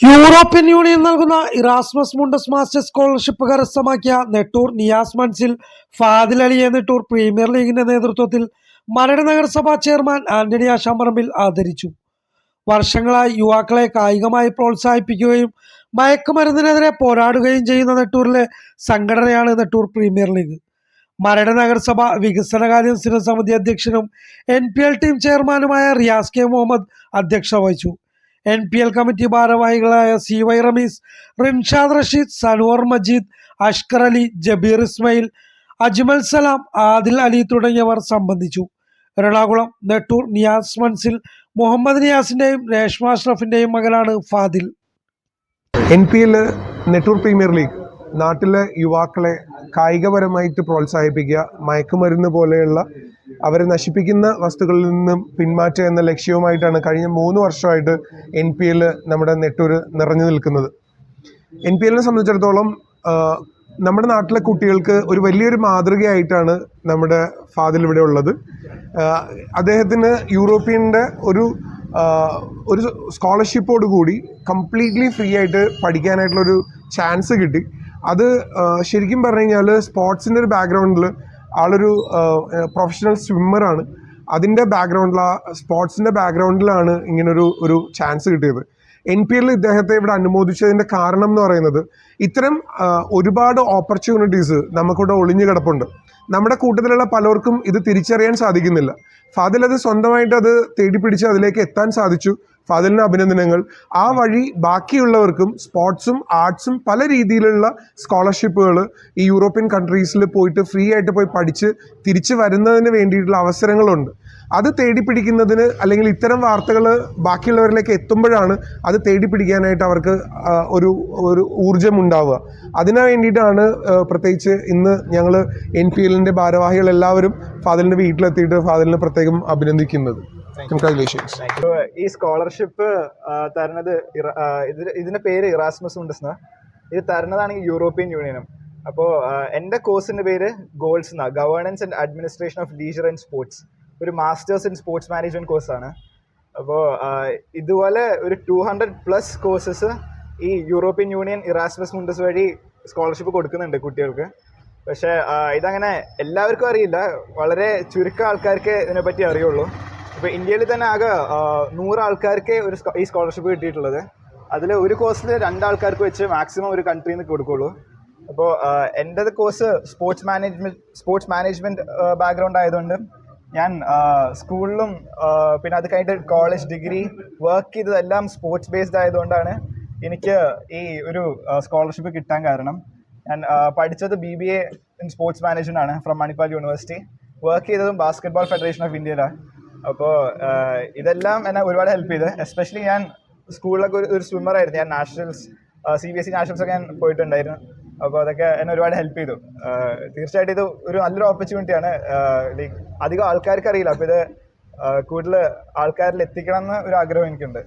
European Union നൽകുന്ന Erasmus Mundus master scholarship കരസ്ഥമാക്കിയ Nettoor Niyas Manzil Fadil Ali Nettoor premier ലീഗിന്റെ നേതൃത്വത്തിൽ മരട് നഗരസഭാ ചെയർമാൻ ആന്റണി ആശാമ്പറമ്പിൽ ആദരിച്ചു. വർഷങ്ങളായി യുവാക്കളെ കായികമായി പ്രോത്സാഹിപ്പിക്കുകയും മയക്കുമരുന്നിനെതിരെ പോരാടുകയും ചെയ്യുന്ന നെട്ടൂരിലെ സംഘടനയാണ് നെട്ടൂർ പ്രീമിയർ ലീഗ്. മരട് നഗരസഭ വികസനകാര്യ സ്ഥിര സമിതി അധ്യക്ഷനും എൻ പി എൽ ടീം ചെയർമാനുമായ റിയാസ് കെ മുഹമ്മദ് അധ്യക്ഷത വഹിച്ചു. എൻ പി എൽ കമ്മിറ്റി ഭാരവാഹികളായ സി വൈ റമീസ് റിൻഷാദ് റഷീദ് സനുവർ മജീദ് അഷ്കർ അലി ജബീർ ഇസ്മയിൽ അജ്മൽ സലാം ആദിൽ അലി തുടങ്ങിയവർ സംബന്ധിച്ചു. എറണാകുളം നെട്ടൂർ നിയാസ് മൻസിൽ മുഹമ്മദ് നിയാസിന്റെയും രേഷ്മ അഷ്റഫിന്റെയും മകനാണ് Fadil. N P L Nettoor premier league നാട്ടിലെ യുവാക്കളെ കായികപരമായിട്ട് പ്രോത്സാഹിപ്പിക്കുക മയക്കുമരുന്ന് പോലെയുള്ള അവരെ നശിപ്പിക്കുന്ന വസ്തുക്കളിൽ നിന്നും പിന്മാറ്റുക എന്ന ലക്ഷ്യവുമായിട്ടാണ് കഴിഞ്ഞ മൂന്ന് വർഷമായിട്ട് എൻ പി എൽ നമ്മുടെ നെട്ടൂർ നിറഞ്ഞു നിൽക്കുന്നത്. എൻ പി എല്ലിനെ സംബന്ധിച്ചിടത്തോളം നമ്മുടെ നാട്ടിലെ കുട്ടികൾക്ക് ഒരു വലിയൊരു മാതൃകയായിട്ടാണ് നമ്മുടെ ഫാദിൽ ഇവിടെ ഉള്ളത്. അദ്ദേഹത്തിന് യൂറോപ്യന്റെ ഒരു ഒരു സ്കോളർഷിപ്പോട് കൂടി കംപ്ലീറ്റ്ലി ഫ്രീ ആയിട്ട് പഠിക്കാനായിട്ടുള്ളൊരു ചാൻസ് കിട്ടി. അത് ശരിക്കും പറഞ്ഞു കഴിഞ്ഞാൽ സ്പോർട്സിന്റെ ഒരു ബാക്ക്ഗ്രൗണ്ടിൽ ആളൊരു പ്രൊഫഷണൽ സ്വിമ്മറാണ് അതിന്റെ ബാക്ക്ഗ്രൗണ്ടിലാണ് സ്പോർട്സിന്റെ ബാക്ക്ഗ്രൗണ്ടിലാണ് ഇങ്ങനൊരു ഒരു ചാൻസ് കിട്ടിയത്. എൻ പി എല്ലിൽ ഇദ്ദേഹത്തെ ഇവിടെ അനുമോദിച്ചതിന്റെ കാരണം എന്ന് പറയുന്നത് ഇത്തരം ഒരുപാട് ഓപ്പർച്യൂണിറ്റീസ് നമുക്കിവിടെ ഒളിഞ്ഞു കിടപ്പുണ്ട്. നമ്മുടെ കൂട്ടത്തിലുള്ള പലർക്കും ഇത് തിരിച്ചറിയാൻ സാധിക്കുന്നില്ല. ഫാദിൽ അത് സ്വന്തമായിട്ട് അത് തേടി പിടിച്ച് അതിലേക്ക് എത്താൻ സാധിച്ചു. ഫാദിലിന് അഭിനന്ദനങ്ങൾ. ആ വഴി ബാക്കിയുള്ളവർക്കും സ്പോർട്സും ആർട്സും പല രീതിയിലുള്ള സ്കോളർഷിപ്പുകൾ ഈ യൂറോപ്യൻ കൺട്രീസിൽ പോയിട്ട് ഫ്രീ ആയിട്ട് പോയി പഠിച്ച് തിരിച്ചു വരുന്നതിന് വേണ്ടിയിട്ടുള്ള അവസരങ്ങളുണ്ട്. അത് തേടി പിടിക്കുന്നതിന് അല്ലെങ്കിൽ ഇത്തരം വാർത്തകൾ ബാക്കിയുള്ളവരിലേക്ക് എത്തുമ്പോഴാണ് അത് തേടി പിടിക്കാനായിട്ട് അവർക്ക് ഒരു ഒരു ഊർജം ഉണ്ടാവുക. അതിനു വേണ്ടിയിട്ടാണ് പ്രത്യേകിച്ച് ഇന്ന് ഞങ്ങൾ എൻ പി എല്ലിന്റെ ഭാരവാഹികൾ എല്ലാവരും ഫാദലിന്റെ വീട്ടിലെത്തിയിട്ട് ഫാദിലിനെ പ്രത്യേകം അഭിനന്ദിക്കുന്നത്. കൺഗ്രാജുലേഷൻസ് ഈ സ്കോളർഷിപ്പ് തരുന്നത് ഇറ- ഇതിന്റെ പേര് ഇറാസ്മസ് ഉണ്ട് എന്നാ ഇത് തരുന്നതാണെങ്കിൽ യൂറോപ്യൻ യൂണിയനും അപ്പോൾ എന്റെ കോഴ്സിന്റെ പേര് ഗോൾസ് എന്നാണ് governance and administration of leisure and sports ഒരു മാസ്റ്റേഴ്സ് ഇൻ സ്പോർട്സ് മാനേജ്മെന്റ് കോഴ്സാണ് അപ്പോൾ ഇതുപോലെ ഒരു ടു ഹൺഡ്രഡ് പ്ലസ് കോഴ്സസ് ഈ യൂറോപ്യൻ യൂണിയൻ ഇറാസ്മസ് മുണ്ടസ് വഴി സ്കോളർഷിപ്പ് കൊടുക്കുന്നുണ്ട് കുട്ടികൾക്ക്. പക്ഷേ ഇതങ്ങനെ എല്ലാവർക്കും അറിയില്ല. വളരെ ചുരുക്കം ആൾക്കാർക്ക് ഇതിനെപ്പറ്റി അറിയുള്ളൂ. ഇപ്പോൾ ഇന്ത്യയിൽ തന്നെ ആകെ നൂറ് ആൾക്കാർക്ക് ഒരു ഈ സ്കോളർഷിപ്പ് കിട്ടിയിട്ടുള്ളത്. അതിൽ ഒരു കോഴ്സിൽ രണ്ടാൾക്കാർക്ക് വെച്ച് മാക്സിമം ഒരു കൺട്രിയിൽ നിന്ന് കൊടുക്കുള്ളൂ. അപ്പോൾ എന്റെ course sports management sports management background ആയതുകൊണ്ട് ഞാൻ സ്കൂളിലും പിന്നെ അത് കഴിഞ്ഞിട്ട് കോളേജ് ഡിഗ്രി വർക്ക് ചെയ്തതെല്ലാം സ്പോർട്സ് ബേസ്ഡ് ആയതുകൊണ്ടാണ് എനിക്ക് ഈ ഒരു സ്കോളർഷിപ്പ് കിട്ടാൻ കാരണം. ഞാൻ പഠിച്ചത് B B A in sports management ആണ് ഫ്രം മണിപ്പാൽ യൂണിവേഴ്സിറ്റി വർക്ക് ചെയ്തതും ബാസ്കറ്റ്ബോൾ ഫെഡറേഷൻ ഓഫ് ഇന്ത്യയിലാണ് അപ്പോൾ ഇതെല്ലാം എന്നെ ഒരുപാട് ഹെൽപ്പ് ചെയ്ത്. എസ്പെഷ്യലി ഞാൻ സ്കൂളിലൊക്കെ ഒരു ഒരു സ്വിമ്മറായിരുന്നു ഞാൻ nationals C B S E nationals ഒക്കെ ഞാൻ പോയിട്ടുണ്ടായിരുന്നു. അപ്പോൾ അതൊക്കെ എന്നെ ഒരുപാട് ഹെൽപ്പ് ചെയ്തു. തീർച്ചയായിട്ടും ഇത് ഒരു നല്ലൊരു ഓപ്പർച്യൂണിറ്റിയാണ് ലൈക്ക് അധികം ആൾക്കാർക്ക് അറിയില്ല അപ്പോൾ ഇത് കൂടുതൽ ആൾക്കാരിൽ എത്തിക്കണം എന്ന് ഒരു ആഗ്രഹം എനിക്കുണ്ട്.